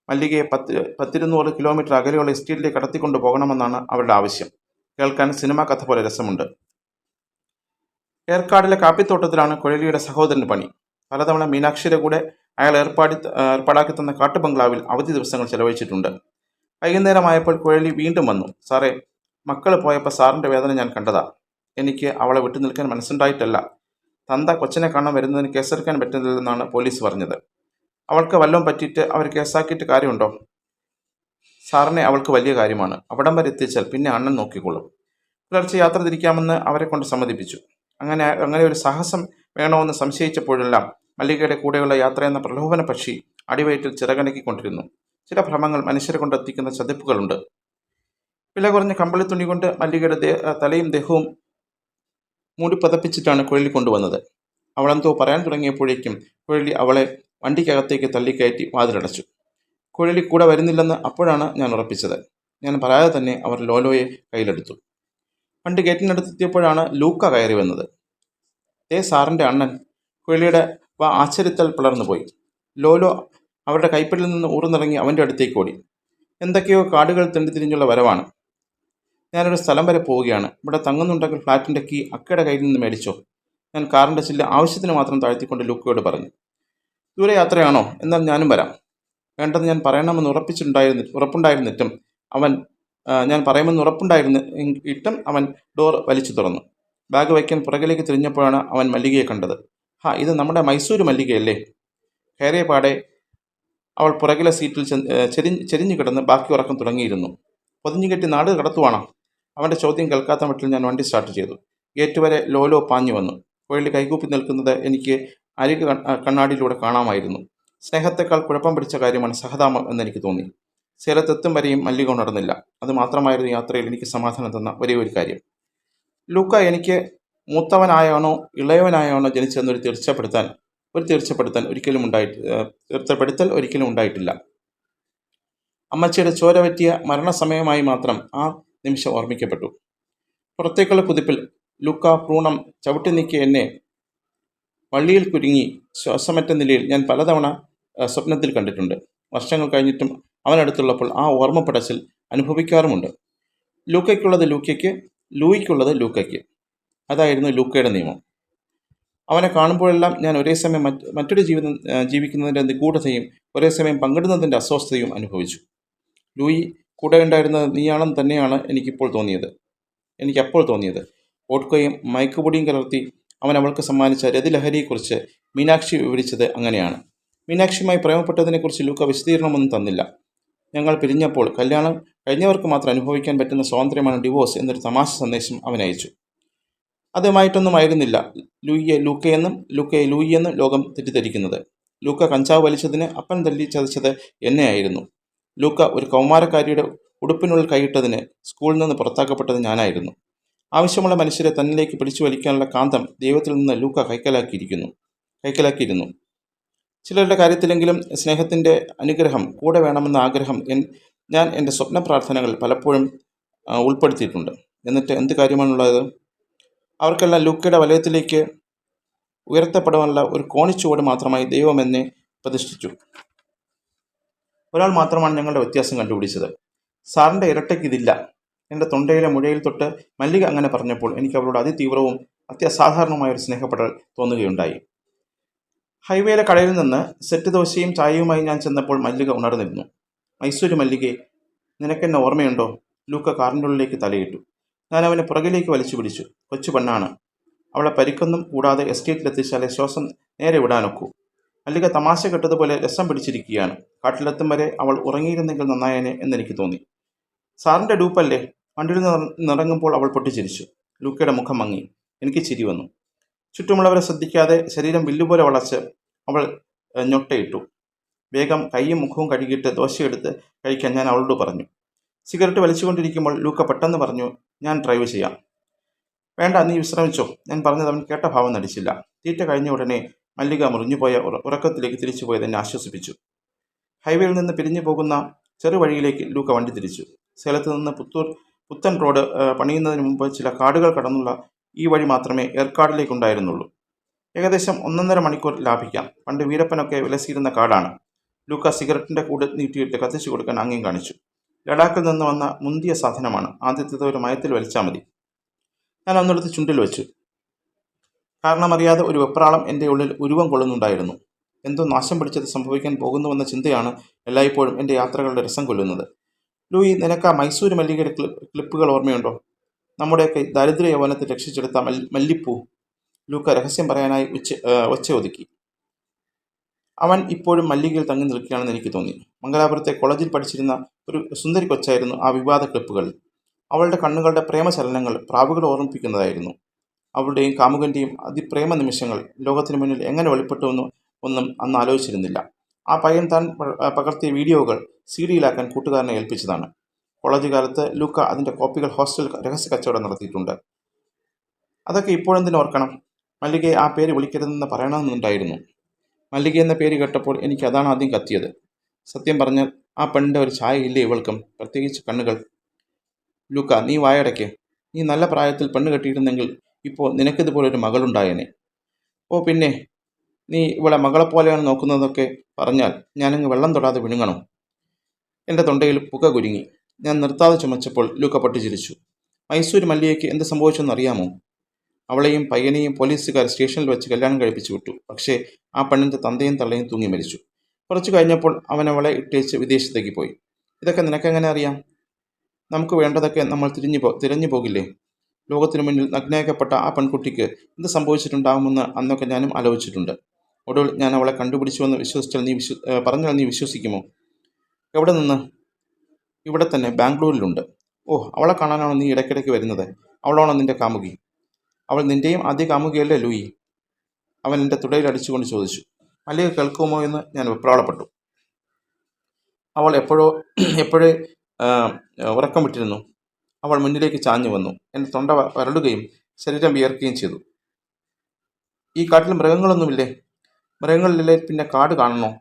മല്ലികയെ പത്ത് പത്തിരുന്നൂറ് കിലോമീറ്റർ അകലെയുള്ള എസ്റ്റേറ്റിലേക്ക് കടത്തിക്കൊണ്ട് പോകണമെന്നാണ് അവരുടെ ആവശ്യം. കേൾക്കാൻ സിനിമാ കഥ പോലെ രസമുണ്ട്. ഏർക്കാടിലെ കാപ്പിത്തോട്ടത്തിലാണ് കുഴലിയുടെ സഹോദരൻ പണി. പലതവണ മീനാക്ഷിയുടെ കൂടെ അയാൾ ഏർപ്പാടി ഏർപ്പാടാക്കി തന്ന കാട്ടുബംഗ്ലാവിൽ അവധി ദിവസങ്ങൾ ചെലവഴിച്ചിട്ടുണ്ട്. വൈകുന്നേരമായപ്പോൾ കുഴലി വീണ്ടും വന്നു. സാറേ മക്കൾ പോയപ്പോൾ സാറിന്റെ വേദന ഞാൻ കണ്ടതാ. എനിക്ക് അവളെ വിട്ടു നിൽക്കാൻ മനസ്സുണ്ടായിട്ടല്ല. തന്ത കൊച്ചിനെ കാണാൻ വരുന്നതിന് കേസെടുക്കാൻ പറ്റുന്നില്ലെന്നാണ് പോലീസ് പറഞ്ഞത്. അവൾക്ക് വല്ലതും പറ്റിയിട്ട് അവർ കേസാക്കിയിട്ട് കാര്യമുണ്ടോ? സാറിനെ അവൾക്ക് വലിയ കാര്യമാണ്. അവിടം വരെ എത്തിച്ചാൽ പിന്നെ അണ്ണൻ നോക്കിക്കോളും. പുലർച്ചെ യാത്ര തിരിക്കാമെന്ന് അവരെ കൊണ്ട് സമ്മതിപ്പിച്ചു. അങ്ങനെ അങ്ങനെ ഒരു സാഹസം വേണമെന്ന് സംശയിച്ചപ്പോഴെല്ലാം മല്ലികയുടെ കൂടെയുള്ള യാത്ര എന്ന പ്രലോഭന പക്ഷി അടിവയറ്റിൽ ചിറകണക്കിക്കൊണ്ടിരുന്നു ചില ഭ്രമങ്ങൾ മനുഷ്യരെ കൊണ്ടെത്തിക്കുന്ന ചതിപ്പുകളുണ്ട്. വില കുറഞ്ഞ കമ്പിളി തുണി കൊണ്ട് മല്ലികയുടെ തലയും ദേഹവും മൂടി പതപ്പിച്ചിട്ടാണ് കുഴലി കൊണ്ടുവന്നത്. അവളെന്തോ പറയാൻ തുടങ്ങിയപ്പോഴേക്കും കുഴലി അവളെ വണ്ടിക്കകത്തേക്ക് തള്ളിക്കയറ്റി വാതിലടച്ചു. കുഴലി കൂടെ വരുന്നില്ലെന്ന് അപ്പോഴാണ് ഞാൻ ഉറപ്പിച്ചത്. ഞാൻ പറയാതെ തന്നെ അവർ ലോലോയെ കയ്യിലെടുത്തു. വണ്ടി ഗേറ്റിനടുത്തെത്തിയപ്പോഴാണ് ലൂക്ക കയറി വന്നത്. ഏ സാറിന്റെ അണ്ണൻ. കുഴലിയുടെ വാ ആശ്ചര്യത്താൽ പിളർന്നുപോയി ലോലോ അവരുടെ കൈപ്പിടിയിൽ നിന്ന് ഊർന്നിറങ്ങി അവന്റെ അടുത്തേക്ക് ഓടി. എന്തൊക്കെയോ കാടുകൾ തെണ്ടി തിരിഞ്ഞുള്ള വരവാണ്. ഞാനൊരു സ്ഥലം വരെ പോവുകയാണ്. ഇവിടെ തങ്ങുന്നുണ്ടെങ്കിൽ ഫ്ലാറ്റിന്റെ കീ അക്കയുടെ കയ്യിൽ നിന്ന് മേടിച്ചോ. ഞാൻ കാറിന്റെ ചില്ല ആവശ്യത്തിന് മാത്രം താഴ്ത്തിക്കൊണ്ട് ലൂക്കയോട് പറഞ്ഞു. ദൂരെ യാത്രയാണോ? എന്നാൽ ഞാനും വരാം. വേണ്ടെന്ന് ഞാൻ പറയണമെന്ന് ഉറപ്പിച്ചിട്ടുണ്ടായിരുന്നു ഉറപ്പുണ്ടായിരുന്നിട്ടും അവൻ ഞാൻ പറയുമെന്ന് ഉറപ്പുണ്ടായിരുന്നു ഇട്ടും അവൻ ഡോർ വലിച്ചു തുറന്നു. ബാഗ് വയ്ക്കാൻ പുറകിലേക്ക് തിരിഞ്ഞപ്പോഴാണ് അവൻ മല്ലികയെ കണ്ടത്. ഹാ ഇത് നമ്മുടെ മൈസൂർ മല്ലികയല്ലേ? കയറിയ പാടെ അവൾ പുറകിലെ സീറ്റിൽ ചെരി ചെരിഞ്ഞ് കിടന്ന് ബാക്കി ഉറക്കം തുടങ്ങിയിരുന്നു. പൊതിഞ്ഞു കെട്ടി നാട് കടത്തുവാണോ? അവന്റെ ചോദ്യം കേൾക്കാത്ത മട്ടിൽ ഞാൻ വണ്ടി സ്റ്റാർട്ട് ചെയ്തു. ഗേറ്റ് വരെ ലോലോ പാഞ്ഞു വന്നു. കോഴി കൈകൂപ്പി നിൽക്കുന്നത് എനിക്ക് അരികെ കണ്ണാടിയിലൂടെ കാണാമായിരുന്നു. സ്നേഹത്തെക്കാൾ കുഴപ്പം പിടിച്ച കാര്യമാണ് സഹതാമം എന്നെനിക്ക് തോന്നി. സേലത്തെത്തും വരെയും മല്ലിക ഉണർന്നില്ല. അത് മാത്രമായിരുന്നു യാത്രയിൽ എനിക്ക് സമാധാനം തന്ന ഒരേ ഒരു കാര്യം. ലൂക്ക എനിക്ക് മൂത്തവനായാണോ ഇളയവനായാണോ ജനിച്ചതെന്നൊരു തീർച്ചപ്പെടുത്താൻ ഒരു തീർച്ചപ്പെടുത്താൻ ഒരിക്കലും ഉണ്ടായിട്ട് തീർച്ചപ്പെടുത്തൽ ഒരിക്കലും ഉണ്ടായിട്ടില്ല. അമ്മച്ചിയുടെ ചോര പറ്റിയ മരണസമയമായി മാത്രം ആ നിമിഷം ഓർമ്മിക്കപ്പെട്ടു. പുറത്തേക്കുള്ള കുതിപ്പിൽ ലുക്ക ഭ്രൂണം ചവിട്ടി നീക്കിയ എന്നെ വള്ളിയിൽ കുരുങ്ങി ശ്വാസമറ്റ നിലയിൽ ഞാൻ പലതവണ സ്വപ്നത്തിൽ കണ്ടിട്ടുണ്ട്. വർഷങ്ങൾ കഴിഞ്ഞിട്ടും അവനടുത്തുള്ളപ്പോൾ ആ ഓർമ്മപ്പെടച്ചിൽ അനുഭവിക്കാറുമുണ്ട്. ലൂക്കയ്ക്കുള്ളത് ലൂക്കയ്ക്ക് ലൂയിക്കുള്ളത് ലൂക്കയ്ക്ക്. അതായിരുന്നു ലൂക്കയുടെ നിയമം. അവനെ കാണുമ്പോഴെല്ലാം ഞാൻ ഒരേ സമയം മറ്റ് മറ്റൊരു ജീവിതം ജീവിക്കുന്നതിന്റെ നിഗൂഢതയും ഒരേ സമയം പങ്കിടുന്നതിന്റെ അസ്വസ്ഥതയും അനുഭവിച്ചു. ലൂയി കൂടെ ഉണ്ടായിരുന്നത് നീയാണെന്ന് തന്നെയാണ് എനിക്കിപ്പോൾ തോന്നിയത്. എനിക്കപ്പോൾ തോന്നിയത്. വോഡ്കയും മയക്കുപൊടിയും കലർത്തി അവൻ അവൾക്ക് സമ്മാനിച്ച രതിലഹരിയെക്കുറിച്ച് മീനാക്ഷി വിവരിച്ചത് അങ്ങനെയാണ്. മീനാക്ഷിയുമായി പ്രേമപ്പെട്ടതിനെക്കുറിച്ച് ലൂക്ക വിശദീകരണമൊന്നും തന്നില്ല. ഞങ്ങൾ പിരിഞ്ഞപ്പോൾ കല്യാണം കഴിഞ്ഞവർക്ക് മാത്രം അനുഭവിക്കാൻ പറ്റുന്ന സ്വാതന്ത്ര്യമാണ് ഡിവോഴ്സ് എന്നൊരു തമാശ സന്ദേശം അവനയച്ചു. അതുമായിട്ടൊന്നും ആയിരുന്നില്ല. ലൂയിയെ ലൂക്കയെന്നും ലൂക്കയെ ലൂയിയെന്നും ലോകം തെറ്റിദ്ധരിക്കുന്നത്. ലൂക്ക കഞ്ചാവ് വലിച്ചതിന് അപ്പൻ തല്ലി ചതച്ചത് എന്നെയായിരുന്നു. ലൂക്ക ഒരു കൗമാരക്കാരിയുടെ ഉടുപ്പിനുള്ളിൽ കൈയിട്ടതിന് സ്കൂളിൽ നിന്ന് പുറത്താക്കപ്പെട്ടത് ഞാനായിരുന്നു. ആവശ്യമുള്ള മനുഷ്യരെ തന്നിലേക്ക് പിടിച്ചു വലിക്കാനുള്ള കാന്തം ദൈവത്തിൽ നിന്ന് ലൂക്ക കൈക്കലാക്കിയിരിക്കുന്നു. കൈക്കലാക്കിയിരുന്നു. ചിലരുടെ കാര്യത്തിലെങ്കിലും സ്നേഹത്തിന്റെ അനുഗ്രഹം കൂടെ വേണമെന്ന ആഗ്രഹം ഞാൻ എന്റെ സ്വപ്ന പ്രാർത്ഥനകൾ പലപ്പോഴും ഉൾപ്പെടുത്തിയിട്ടുണ്ട്. എന്നിട്ട് എന്ത് കാര്യമാണുള്ളത്? അവർക്കെല്ലാം ലൂക്കയുടെ വലയത്തിലേക്ക് ഉയർത്തപ്പെടുവാനുള്ള ഒരു കോണിച്ചുവട് മാത്രമായി ദൈവം എന്നെ പ്രതിഷ്ഠിച്ചു. ഒരാൾ മാത്രമാണ് ഞങ്ങളുടെ വ്യത്യാസം കണ്ടുപിടിച്ചത്. സാറിന്റെ ഇരട്ടയ്ക്ക് ഇതില്ല. എന്റെ തൊണ്ടയിലെ മുഴയിൽ തൊട്ട് മല്ലിക അങ്ങനെ പറഞ്ഞപ്പോൾ എനിക്ക് അവരോട് അതിതീവ്രവും അത്യസാധാരണവുമായ ഒരു സ്നേഹപ്പെടൽ തോന്നുകയുണ്ടായി. ഹൈവേയിലെ കടയിൽ നിന്ന് സെറ്റ് ദോശയും ചായയുമായി ഞാൻ ചെന്നപ്പോൾ മല്ലിക ഉണർന്നിരുന്നു. മൈസൂര് മല്ലികയെ നിനക്കെന്നെ ഓർമ്മയുണ്ടോ? ലൂക്ക കാറിന്റെ ഉള്ളിലേക്ക് തലയിട്ടു. ഞാൻ അവനെ പുറകിലേക്ക് വലിച്ചു പിടിച്ചു. കൊച്ചു പെണ്ണാണ്. അവളെ പരിക്കൊന്നും കൂടാതെ എസ്റ്റേറ്റിലെത്തിച്ചാലേ ശ്വാസം നേരെ വിടാനൊക്കൂ. മല്ലിക തമാശ കെട്ടതുപോലെ രസം പിടിച്ചിരിക്കുകയാണ്. കാട്ടിലെത്തും വരെ അവൾ ഉറങ്ങിയിരുന്നെങ്കിൽ നന്നായേനെ എന്നെനിക്ക് തോന്നി. സാറിന്റെ ഡൂപ്പല്ലേ? വണ്ടിയിൽ നിറങ്ങുമ്പോൾ അവൾ പൊട്ടിച്ചിരിച്ചു. ലൂക്കയുടെ മുഖം മങ്ങി. എനിക്ക് ചിരി വന്നു. ചുറ്റുമുള്ളവരെ ശ്രദ്ധിക്കാതെ ശരീരം വില്ലുപോലെ വളച്ച് അവൾ ഞൊട്ടയിട്ടു. വേഗം കൈയും മുഖവും കഴുകിയിട്ട് ദോശയെടുത്ത് കഴിക്കാൻ ഞാൻ അവളോട് പറഞ്ഞു. സിഗരറ്റ് വലിച്ചുകൊണ്ടിരിക്കുമ്പോൾ ലൂക്ക പെട്ടെന്ന് പറഞ്ഞു ഞാൻ ഡ്രൈവ് ചെയ്യാം. വേണ്ട നീ വിശ്രമിച്ചോ. ഞാൻ പറഞ്ഞത് അവൻ കേട്ട ഭാവം നടിച്ചില്ല. തീറ്റ കഴിഞ്ഞ ഉടനെ മല്ലിക മുറിഞ്ഞുപോയ ഉറ- ഉറക്കത്തിലേക്ക് തിരിച്ചു പോയത് എന്നെ ആശ്വസിപ്പിച്ചു. ഹൈവേയിൽ നിന്ന് പിരിഞ്ഞു പോകുന്ന ചെറുവഴിയിലേക്ക് ലൂക്ക വണ്ടി തിരിച്ചു. സേലത്ത് നിന്ന് പുത്തൂർ പുത്തൻ റോഡ് പണിയുന്നതിന് മുമ്പ് ചില കാടുകൾ കടന്നുള്ള ഈ വഴി മാത്രമേ ഏർക്കാടിലേക്കുണ്ടായിരുന്നുള്ളൂ. ഏകദേശം ഒന്നൊന്നര മണിക്കൂർ ലാഭിക്കാം. പണ്ട് വീരപ്പനൊക്കെ വിലസിയിരുന്ന കാടാണ്. ലൂക്ക സിഗരറ്റിന്റെ കൂടെ നീട്ടിയിട്ട് കത്തിച്ചു കൊടുക്കാൻ ആംഗ്യം കാണിച്ചു. ലഡാക്കിൽ നിന്ന് വന്ന മുന്തിയ സാധനമാണ്. ആദ്യത്തേത് ഒരു മയത്തിൽ വലിച്ചാൽ മതി. ഞാൻ ഒന്നെടുത്ത് ചുണ്ടിൽ വെച്ചു. കാരണമറിയാതെ ഒരു വെപ്രാളം എന്റെ ഉള്ളിൽ ഉരുവം കൊള്ളുന്നുണ്ടായിരുന്നു. എന്തോ നാശം പിടിച്ചത് സംഭവിക്കാൻ പോകുന്നുവെന്ന ചിന്തയാണ് എല്ലായ്പ്പോഴും എന്റെ യാത്രകളുടെ രസം കൊല്ലുന്നത്. ലൂയി നിനക്ക് ആ മൈസൂർ മല്ലികയുടെ ക്ലി ക്ലിപ്പുകൾ ഓർമ്മയുണ്ടോ? നമ്മുടെയൊക്കെ ദാരിദ്ര്യ യൗവനത്തിൽ രക്ഷിച്ചെടുത്ത മല്ലിപ്പൂ. ലൂക്ക രഹസ്യം പറയാനായി ഉച്ച ഒച്ച ഒതുക്കി. അവൻ ഇപ്പോഴും മല്ലികയിൽ തങ്ങി നിൽക്കുകയാണെന്ന് എനിക്ക് തോന്നി. മംഗലാപുരത്തെ കോളേജിൽ പഠിച്ചിരുന്ന ഒരു സുന്ദരി കൊച്ചായിരുന്നു ആ വിവാദ ക്ലിപ്പുകളിൽ അവളുടെ കണ്ണുകളുടെ പ്രേമചലനങ്ങൾ പ്രാവുകൾ ഓർമ്മിപ്പിക്കുന്നതായിരുന്നു. അവളുടെയും കാമുകന്റെയും അതിപ്രേമ നിമിഷങ്ങൾ ലോകത്തിന് മുന്നിൽ എങ്ങനെ വെളിപ്പെട്ടുവെന്ന് ഒന്നും അന്ന് ആലോചിച്ചിരുന്നില്ല. ആ പയ്യൻ താൻ പകർത്തിയ വീഡിയോകൾ സി ഡിയിലാക്കാൻ കൂട്ടുകാരനെ ഏൽപ്പിച്ചതാണ്. കോളേജ് കാലത്ത് ലൂക്ക അതിന്റെ കോപ്പികൾ ഹോസ്റ്റൽ രഹസ്യ കച്ചവടം നടത്തിയിട്ടുണ്ട്. അതൊക്കെ ഇപ്പോഴെന്തിനോർക്കണം മല്ലികയെ ആ പേര് വിളിക്കരുതെന്ന് പറയണമെന്നുണ്ടായിരുന്നു. മല്ലിക എന്ന പേര് കേട്ടപ്പോൾ എനിക്ക് അതാണ് ആദ്യം കത്തിയത്. സത്യം പറഞ്ഞാൽ ആ പെണ്ണിന്റെ ഒരു ഛായ ഇല്ലേ ഇവൾക്കും? പ്രത്യേകിച്ച് കണ്ണുകൾ. ലൂക്ക നീ വായടയ്ക്ക് നീ നല്ല പ്രായത്തിൽ പെണ്ണ് കെട്ടിയിരുന്നെങ്കിൽ ഇപ്പോൾ നിനക്കിതുപോലെ ഒരു മകളുണ്ടായേനെ. ഓ പിന്നെ നീ ഇവളെ മകളെപ്പോലെയാണ് നോക്കുന്നതൊക്കെ പറഞ്ഞാൽ ഞാനങ്ങ് വെള്ളം തൊടാതെ വിഴുങ്ങണം? എന്റെ തൊണ്ടയിൽ പുക കുരുങ്ങി. ഞാൻ നിർത്താതെ ചുമച്ചപ്പോൾ ലൂക്ക പൊട്ടിച്ചിരിച്ചു. മൈസൂർ മല്ലിയയ്ക്ക് എന്ത് സംഭവിച്ചെന്ന് അറിയാമോ? അവളെയും പയ്യനെയും പോലീസുകാർ സ്റ്റേഷനിൽ വെച്ച് കല്യാണം കഴിപ്പിച്ചു വിട്ടു. പക്ഷേ ആ പെണ്ണിന്റെ തന്തയും തള്ളയും തൂങ്ങി മരിച്ചു. കുറച്ചു കഴിഞ്ഞപ്പോൾ അവൻ അവളെ ഇട്ടേച്ച് വിദേശത്തേക്ക് പോയി. ഇതൊക്കെ നിനക്കെങ്ങനെ അറിയാം? നമുക്ക് വേണ്ടതൊക്കെ നമ്മൾ തിരിഞ്ഞു പോ തിരഞ്ഞു പോകില്ലേ? ലോകത്തിനു മുന്നിൽ നഗ്നയാക്കപ്പെട്ട ആ പെൺകുട്ടിക്ക് എന്ത് സംഭവിച്ചിട്ടുണ്ടാകുമെന്ന് അന്നൊക്കെ ഞാനും ആലോചിച്ചിട്ടുണ്ട്. ഒടുവിൽ ഞാൻ അവളെ കണ്ടുപിടിച്ചുവെന്ന് വിശ്വസിച്ചാൽ നീ വിശ്വ പറഞ്ഞാൽ നീ വിശ്വസിക്കുമോ? എവിടെ നിന്ന്? ഇവിടെ തന്നെ ബാംഗ്ലൂരിലുണ്ട്. ഓ അവളെ കാണാനാണോ നീ ഇടയ്ക്കിടയ്ക്ക് വരുന്നത്? അവളാണോ നിന്റെ കാമുകി? അവൾ നിന്റെയും ആദ്യ കാമുകിയല്ലേ ലൂയി. അവൻ എന്റെ തുടയിൽ അടിച്ചുകൊണ്ട് ചോദിച്ചു മല്ലിക കേൾക്കുമോ എന്ന് ഞാൻ വെപ്രാളപ്പെട്ടു. അവൾ എപ്പോഴോ എപ്പോഴേ ഉറക്കം വിട്ടിരുന്നു. അവൾ മുന്നിലേക്ക് ചാഞ്ഞു വന്നു. എന്റെ തൊണ്ട വരളുകയും ശരീരം വിയർക്കുകയും ചെയ്തു. ഈ കാട്ടിൽ മൃഗങ്ങളൊന്നുമില്ലേ? മൃഗങ്ങളിലെ പിന്നെ കാട് കാണണോ?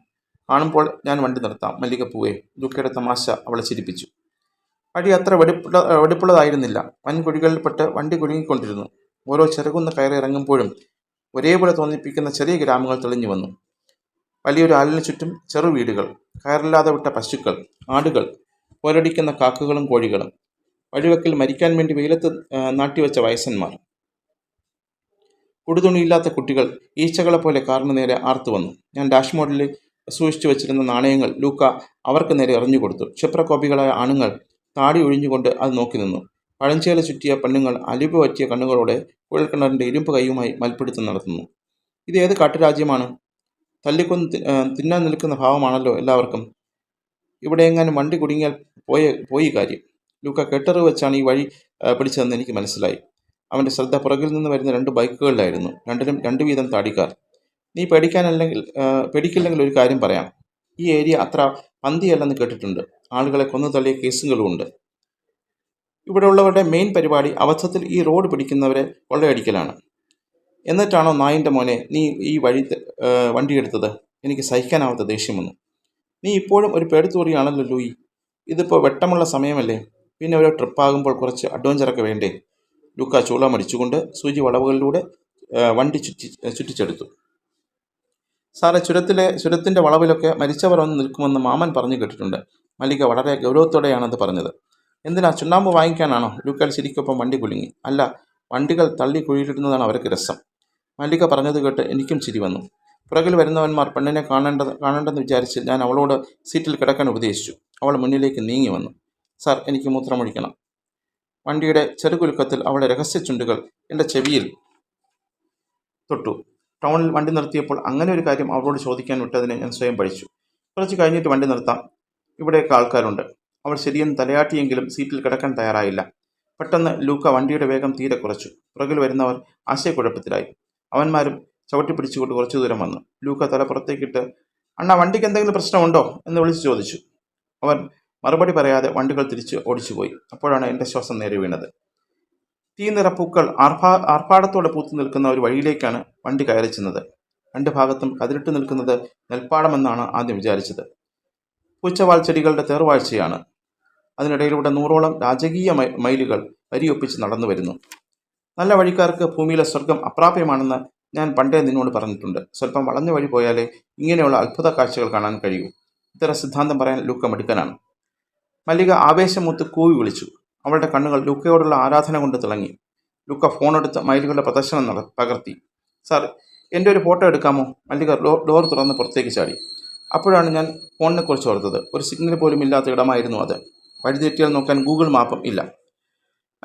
കാണുമ്പോൾ ഞാൻ വണ്ടി നിർത്താം. മല്ലികപ്പൂവേ ദുഃഖയുടെ തമാശ അവളെ ചിരിപ്പിച്ചു. വഴി അത്ര വെടിപ്പുള്ള വെടിപ്പുള്ളതായിരുന്നില്ല. വൻകുഴികളിൽപ്പെട്ട് വണ്ടി കുലുങ്ങിക്കൊണ്ടിരുന്നു. ഓരോ ചെറുകുന്ന് കയറി ഇറങ്ങുമ്പോഴും ഒരേപോലെ തോന്നിപ്പിക്കുന്ന ചെറിയ ഗ്രാമങ്ങൾ തെളിഞ്ഞു വന്നു. വലിയൊരു ആലിന് ചുറ്റും ചെറു വീടുകൾ കയറില്ലാതെ വിട്ട പശുക്കൾ ആടുകൾ പോരടിക്കുന്ന കാക്കകളും കോഴികളും വഴിവെക്കിൽ മരിക്കാൻ വേണ്ടി വെയിലത്ത് നാട്ടിവെച്ച വയസ്സന്മാർ. ഉടുതുണിയില്ലാത്ത കുട്ടികൾ ഈച്ചകളെ പോലെ കാറിന് നേരെ ആർത്തു വന്നു. ഞാൻ ഡാഷ് ഡാഷ്ബോർഡിൽ സൂക്ഷിച്ചു വെച്ചിരുന്ന നാണയങ്ങൾ ലൂക്ക അവർക്ക് നേരെ എറിഞ്ഞു കൊടുത്തു ക്ഷിപ്രകോപികളായ ആണുങ്ങൾ താടി ഒഴിഞ്ഞുകൊണ്ട് അത് നോക്കി നിന്നു. പഴഞ്ചേല ചുറ്റിയ പെണ്ണുങ്ങൾ അലിപ്പ് പറ്റിയ കണ്ണുകളോടെ കുഴൽക്കിണറിന്റെ ഇരുമ്പ് കൈയുമായി മൽപ്പിടുത്തം നടത്തുന്നു. ഇത് ഏത് കാട്ടുരാജ്യമാണ്? തല്ലിക്കൊന്ന് തിന്നാൻ നിൽക്കുന്ന ഭാവമാണല്ലോ എല്ലാവർക്കും. ഇവിടെ എങ്ങാനും വണ്ടി കുടുങ്ങിയാൽ പോയ പോയി കാര്യം. ലൂക്ക കെട്ടറ് വെച്ചാണ് ഈ വഴി പിടിച്ചതെന്ന് എനിക്ക് മനസ്സിലായി. അവന്റെ ശ്രദ്ധ പുറകിൽ നിന്ന് വരുന്ന രണ്ട് ബൈക്കുകളിലായിരുന്നു. രണ്ടിലും രണ്ട് വീതം താടിക്കാർ. നീ പേടിക്കാനല്ലെങ്കിൽ പേടിക്കില്ലെങ്കിൽ ഒരു കാര്യം പറയാം. ഈ ഏരിയ അത്ര പന്തിയല്ലെന്ന് കേട്ടിട്ടുണ്ട്. ആളുകളെ കൊന്നു തള്ളിയ കേസുകളുമുണ്ട്. ഇവിടെ ഉള്ളവരുടെ മെയിൻ പരിപാടി അവസരത്തിൽ ഈ റോഡ് പിടിക്കുന്നവരെ കൊള്ളയടിക്കലാണ് എന്നിട്ടാണോ നായിന്റെ മോനെ നീ ഈ വഴി വണ്ടിയെടുത്തത് എനിക്ക് സഹിക്കാനാവാത്ത ദേഷ്യം വന്നു. നീ ഇപ്പോഴും ഒരു പേടിത്തൂറിയാണല്ലോ ലൂയി. ഇതിപ്പോൾ വെട്ടമുള്ള സമയമല്ലേ? പിന്നെ ഒരു ട്രിപ്പാകുമ്പോൾ കുറച്ച് അഡ്വഞ്ചറൊക്കെ വേണ്ടേ? ലുക്ക ചൂള മടിച്ചുകൊണ്ട് സൂചി വളവുകളിലൂടെ വണ്ടി ചുറ്റി ചുറ്റിച്ചെടുത്തു. സാറേ ചുരത്തിലെ ചുരത്തിന്റെ വളവിലൊക്കെ മരിച്ചവർ വന്ന് നിൽക്കുമെന്ന് മാമൻ പറഞ്ഞു കേട്ടിട്ടുണ്ട്. മല്ലിക വളരെ ഗൗരവത്തോടെയാണത് പറഞ്ഞത്. എന്തിനാ ചുണ്ണാമ്പ് വാങ്ങിക്കാനാണോ? ലൂക്കൽ ശരിക്കൊപ്പം വണ്ടി കുലുങ്ങി. അല്ല വണ്ടികൾ തള്ളി കുഴിയിലിടുന്നതാണ് അവർക്ക് രസം. മല്ലിക പറഞ്ഞത് കേട്ട് എനിക്കും ചിരി വന്നു. പുറകിൽ വരുന്നവന്മാർ പെണ്ണിനെ കാണേണ്ടത് കാണേണ്ടെന്ന് വിചാരിച്ച് ഞാൻ അവളോട് സീറ്റിൽ കിടക്കാൻ ഉപദേശിച്ചു. അവൾ മുന്നിലേക്ക് നീങ്ങി വന്നു. സാർ എനിക്ക് മൂത്രമൊഴിക്കണം വണ്ടിയുടെ ചെറുകുലുക്കത്തിൽ അവളുടെ രഹസ്യ ചുണ്ടുകൾ എന്റെ ചെവിയിൽ തൊട്ടു. ടൗണിൽ വണ്ടി നിർത്തിയപ്പോൾ അങ്ങനെ ഒരു കാര്യം അവളോട് ചോദിക്കാൻ വിട്ടതിനെ ഞാൻ സ്വയം പഠിച്ചു. കുറച്ച് കഴിഞ്ഞിട്ട് വണ്ടി നിർത്താം. ഇവിടെയൊക്കെ ആൾക്കാരുണ്ട്. അവൾ ശരിയെന്ന് തലയാട്ടിയെങ്കിലും സീറ്റിൽ കിടക്കാൻ തയ്യാറായില്ല. പെട്ടെന്ന് ലൂക്ക വണ്ടിയുടെ വേഗം തീരെ കുറച്ചു. പുറകിൽ വരുന്നവർ ആശയക്കുഴപ്പത്തിലായി. അവന്മാരും ചവിട്ടി പിടിച്ചുകൊണ്ട് കുറച്ചു ദൂരം വന്നു. ലൂക്ക തല പുറത്തേക്കിട്ട് അണ്ണ വണ്ടിക്ക് എന്തെങ്കിലും പ്രശ്നമുണ്ടോ? എന്ന് വിളിച്ചു ചോദിച്ചു. അവൻ മറുപടി പറയാതെ വണ്ടികൾ തിരിച്ച് ഓടിച്ചുപോയി. അപ്പോഴാണ് എന്റെ ശ്വാസം നേരെ വീണത്. തീ നിറ പൂക്കൾ ആർഭാ ആർഭാടത്തോടെ പൂത്തു നിൽക്കുന്ന ഒരു വഴിയിലേക്കാണ് വണ്ടി കയറി ചെന്നത്. രണ്ട് ഭാഗത്തും കതിരിട്ട് നിൽക്കുന്നത് നെൽപ്പാടമെന്നാണ് ആദ്യം വിചാരിച്ചത്. പൂച്ചവാൾ ചെടികളുടെ തേർവാഴ്ചയാണ്. അതിനിടയിലൂടെ നൂറോളം രാജകീയ മൈലുകൾ വരിയൊപ്പിച്ച് നടന്നു വരുന്നു. നല്ല വഴിക്കാർക്ക് ഭൂമിയിലെ സ്വർഗം അപ്രാപ്യമാണെന്ന് ഞാൻ പണ്ടേ നിന്നോട് പറഞ്ഞിട്ടുണ്ട്. സ്വല്പം വളഞ്ഞ വഴി പോയാലേ ഇങ്ങനെയുള്ള അത്ഭുത കാഴ്ചകൾ കാണാൻ കഴിയൂ. ഇത്തരം സിദ്ധാന്തം പറയാൻ ലൂക്ക മിടുക്കനാണ്. മല്ലിക ആവേശമൂത്ത് കൂവി വിളിച്ചു. അവളുടെ കണ്ണുകൾ ലൂക്കയോടുള്ള ആരാധന കൊണ്ട് തിളങ്ങി. ലൂക്ക ഫോണെടുത്ത് മൈലുകളുടെ പ്രദർശനം നട പകർത്തി. സാർ എന്റെ ഒരു ഫോട്ടോ എടുക്കാമോ? മല്ലിക ഡോർ തുറന്ന് പുറത്തേക്ക് ചാടി. അപ്പോഴാണ് ഞാൻ ഫോണിനെക്കുറിച്ച് ഓർത്തത്. ഒരു സിഗ്നൽ പോലും ഇല്ലാത്ത ഇടമായിരുന്നു അത്. വഴിതെറ്റിയാൽ നോക്കാൻ ഗൂഗിൾ മാപ്പും ഇല്ല.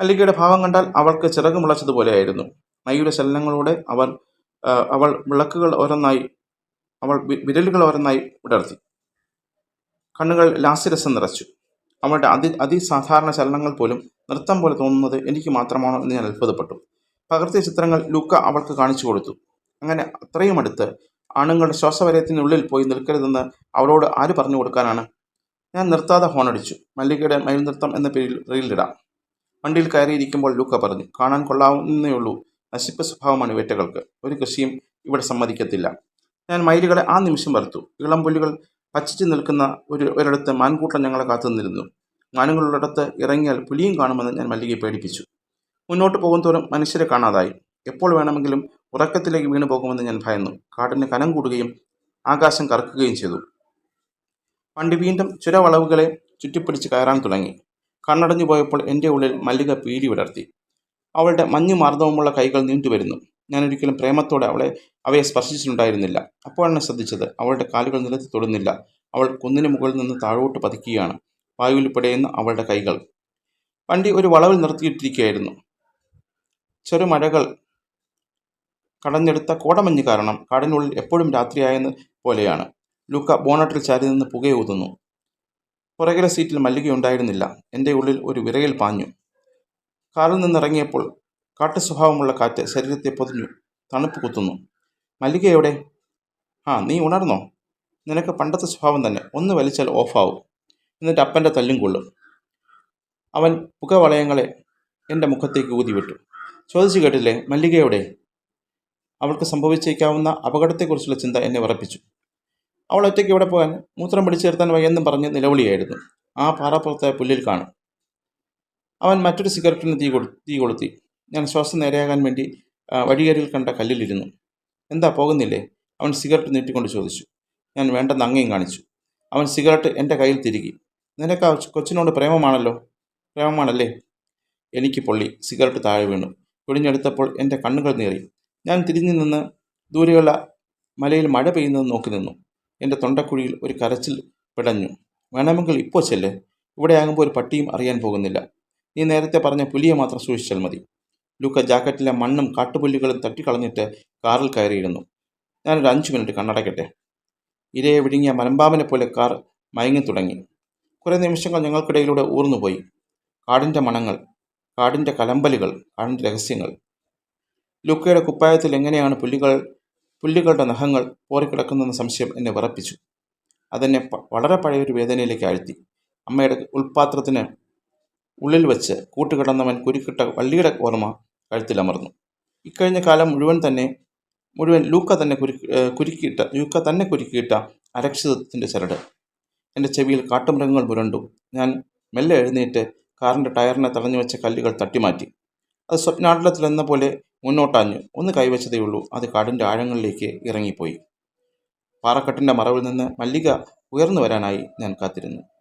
മല്ലികയുടെ ഭാവം കണ്ടാൽ അവൾക്ക് ചിറക് മുളച്ചതുപോലെയായിരുന്നു. മൈയുടെ ചലനങ്ങളോടെ അവൾ അവൾ വിളക്കുകൾ ഓരോന്നായി അവൾ വിരലുകൾ ഓരോന്നായി ഉടർത്തി. കണ്ണുകൾ ലാസ്യരസം നിറച്ചു. അവളുടെ അതി അതിസാധാരണ ചലനങ്ങൾ പോലും നൃത്തം പോലെ തോന്നുന്നത് എനിക്ക് മാത്രമാണോ എന്ന് ഞാൻ അത്ഭുതപ്പെട്ടു. പകർത്തിയ ചിത്രങ്ങൾ ലുക്ക അവൾക്ക് കാണിച്ചു കൊടുത്തു. അങ്ങനെ അത്രയും അടുത്ത് ആണുങ്ങളുടെ ശ്വാസവലയത്തിനുള്ളിൽ പോയി നിൽക്കരുതെന്ന് അവളോട് ആര് പറഞ്ഞു കൊടുക്കാനാണ് ഞാൻ നിർത്താതെ ഹോണടിച്ചു മല്ലികയുടെ മയിൽ നൃത്തം എന്ന പേരിൽ റീലിടാം. വണ്ടിയിൽ കയറിയിരിക്കുമ്പോൾ ലൂക്ക പറഞ്ഞു കാണാൻ കൊള്ളാവുന്നേ ഉള്ളൂ നശിപ്പ് സ്വഭാവമാണ് വേറ്റകൾക്ക് ഒരു കൃഷിയും ഇവിടെ സമ്മതിക്കത്തില്ല. ഞാൻ മയിലുകളെ ആ നിമിഷം വറുത്തു. ഇളം പുല്ലുകൾ പച്ചിച്ച് നിൽക്കുന്ന ഒരു ഒരിടത്ത് മാൻകൂട്ടം ഞങ്ങളെ കാത്തു നിന്നിരുന്നു. മാനുകളുള്ളിടത്ത് ഇറങ്ങിയാൽ പുലിയും കാണുമെന്ന് ഞാൻ മല്ലികയെ പേടിപ്പിച്ചു. മുന്നോട്ട് പോകുന്തോറും മനുഷ്യരെ കാണാതായി. എപ്പോൾ വേണമെങ്കിലും ഉറക്കത്തിലേക്ക് വീണു പോകുമെന്ന് ഞാൻ ഭയന്നു. കാടിന് കനം കൂടുകയും ആകാശം കറക്കുകയും ചെയ്തു. വണ്ടി വീണ്ടും ചില വളവുകളെ ചുറ്റിപ്പിടിച്ച് കയറാൻ തുടങ്ങി. കണ്ണടഞ്ഞു പോയപ്പോൾ എന്റെ ഉള്ളിൽ മല്ലിക പീലി വിടർത്തി അവളുടെ മഞ്ഞു മാർദ്ദവുമുള്ള കൈകൾ നീണ്ടുവരുന്നു ഞാനൊരിക്കലും പ്രേമത്തോടെ അവളെ അവയെ സ്പർശിച്ചിട്ടുണ്ടായിരുന്നില്ല. അപ്പോഴാണ് ശ്രദ്ധിച്ചത് അവളുടെ കാലുകൾ നിലത്ത് തൊടുന്നില്ല. അവൾ കുന്നിന് മുകളിൽ നിന്ന് താഴോട്ട് പതിക്കുകയാണ് വായുവിൽ പിടയുന്ന അവളുടെ കൈകൾ. വണ്ടി ഒരു വളവിൽ നിർത്തിയിട്ടിരിക്കുകയായിരുന്നു. ചെറുമഴകൾ കടഞ്ഞെടുത്ത കോടമഞ്ഞ് കാരണം കാടിനുള്ളിൽ എപ്പോഴും രാത്രിയായെന്ന് പോലെയാണ്. ലൂക്ക ബോണറ്റിൽ ചാരി നിന്ന് പുകയൂതുന്നു പുറകിലെ സീറ്റിൽ മല്ലികയുണ്ടായിരുന്നില്ല എന്റെ ഉള്ളിൽ ഒരു വിറയിൽ പാഞ്ഞു. കാറിൽ നിന്നിറങ്ങിയപ്പോൾ കാട്ടു സ്വഭാവമുള്ള കാറ്റ് ശരീരത്തെ പൊതിഞ്ഞു തണുപ്പ് കുത്തുന്നു. മല്ലിക എവിടെ? ആ നീ ഉണർന്നോ? നിനക്ക് പണ്ടത്തെ സ്വഭാവം തന്നെ. ഒന്ന് വലിച്ചാൽ ഓഫാവും. എന്നിട്ട് അപ്പന്റെ തല്ലും കൊള്ളും. അവൻ പുകവളയങ്ങളെ എന്റെ മുഖത്തേക്ക് ഊതിവിട്ടു. ചോദിച്ചു കേട്ടില്ലേ മല്ലികയോടെ അവൾക്ക് സംഭവിച്ചേക്കാവുന്ന അപകടത്തെക്കുറിച്ചുള്ള ചിന്ത എന്നെ വിറപ്പിച്ചു. അവൾ ഒറ്റയ്ക്ക് ഇവിടെ പോകാൻ മൂത്രം പിടിച്ചു നിർത്താൻ വയ്യെന്നും പറഞ്ഞ് നിലവിളിയായിരുന്നു. ആ പാറപ്പുറത്തെ പുല്ലിൽ കാണും. അവൻ മറ്റൊരു സിഗരറ്റിന് തീ കൊടു തീ കൊളുത്തി. ഞാൻ ശ്വാസം നേരെയാകാൻ വേണ്ടി ആ, വഴിയരികിൽ കണ്ട കല്ലിലിരുന്നു. എന്താ പോകുന്നില്ലേ? അവൻ സിഗരറ്റ് നീട്ടിക്കൊണ്ട് ചോദിച്ചു. ഞാൻ വേണ്ടെന്ന് അങ്ങയും കാണിച്ചു. അവൻ സിഗരറ്റ് എന്റെ കയ്യിൽ തിരികെ. നിനക്ക് കൊച്ചിനോട് പ്രേമമാണല്ലോ? പ്രേമമാണല്ലേ? എനിക്ക് പൊള്ളി. സിഗരറ്റ് താഴെ വീണു. പിടിഞ്ഞെടുത്തപ്പോൾ എന്റെ കണ്ണുകൾ നേറി. ഞാൻ തിരിഞ്ഞു നിന്ന് ദൂരെയുള്ള മലയിൽ മഴ പെയ്യുന്നത് നോക്കി നിന്നു. എന്റെ തൊണ്ടക്കുഴിയിൽ ഒരു കരച്ചിൽ പിടഞ്ഞു. വേണമെങ്കിൽ ഇപ്പോൾ ചെല്ല്. ഇവിടെയാകുമ്പോൾ ഒരു പട്ടിയും അറിയാൻ പോകുന്നില്ല. നീ നേരത്തെ പറഞ്ഞ പുലിയെ മാത്രം സൂക്ഷിച്ചാൽ മതി. ലൂക്ക ജാക്കറ്റിലെ മണ്ണും കാട്ടുപുല്ലുകളും തട്ടിക്കളഞ്ഞിട്ട് കാറിൽ കയറിയിരുന്നു. ഞാനൊരു അഞ്ച് മിനിറ്റ് കണ്ണടയ്ക്കട്ടെ. ഇരയെ വിഴുങ്ങിയ മലമ്പാമനെ പോലെ കാർ മയങ്ങി തുടങ്ങി. കുറേ നിമിഷങ്ങൾ ഞങ്ങൾക്കിടയിലൂടെ ഊർന്നുപോയി. കാടിന്റെ മണങ്ങൾ കാടിന്റെ കലമ്പലുകൾ കാടിന്റെ രഹസ്യങ്ങൾ. ലുക്കയുടെ കുപ്പായത്തിൽ എങ്ങനെയാണ് പുല്ലുകൾ പുല്ലുകളുടെ നഖങ്ങൾ പോറിക്കിടക്കുന്നെന്ന സംശയം എന്നെ വിറപ്പിച്ചു. അതെന്നെ വളരെ പഴയൊരു വേദനയിലേക്ക് ആഴ്ത്തി. അമ്മയുടെ ഉൾപാത്രത്തിന് ഉള്ളിൽ വെച്ച് കൂട്ടുകിടന്നവൻ കുരുക്കിട്ട വള്ളിയുടെ ഓർമ്മ കഴുത്തിലമർന്നു ഇക്കഴിഞ്ഞ കാലം മുഴുവൻ തന്നെ മുഴുവൻ ലൂക്ക തന്നെ കുരുക്കി കുരുക്കിയിട്ട ലൂക്ക തന്നെ കുരുക്കിയിട്ട അരക്ഷിതത്വത്തിന്റെ ചരട്. എന്റെ ചെവിയിൽ കാട്ടുമൃഗങ്ങൾ മുരണ്ടു. ഞാൻ മെല്ലെ എഴുന്നേറ്റ് കാറിന്റെ ടയറിനെ തടഞ്ഞു വെച്ച കല്ലുകൾ തട്ടിമാറ്റി. അത് സ്വപ്നാടലത്തിലെന്ന പോലെ മുന്നോട്ടാഞ്ഞു ഒന്ന് കൈവച്ചതേ ഉള്ളൂ. അത് കാടിന്റെ ആഴങ്ങളിലേക്ക് ഇറങ്ങിപ്പോയി. പാറക്കെട്ടിന്റെ മറവിൽ നിന്ന് മല്ലിക ഉയർന്നു വരാനായി ഞാൻ കാത്തിരുന്നു.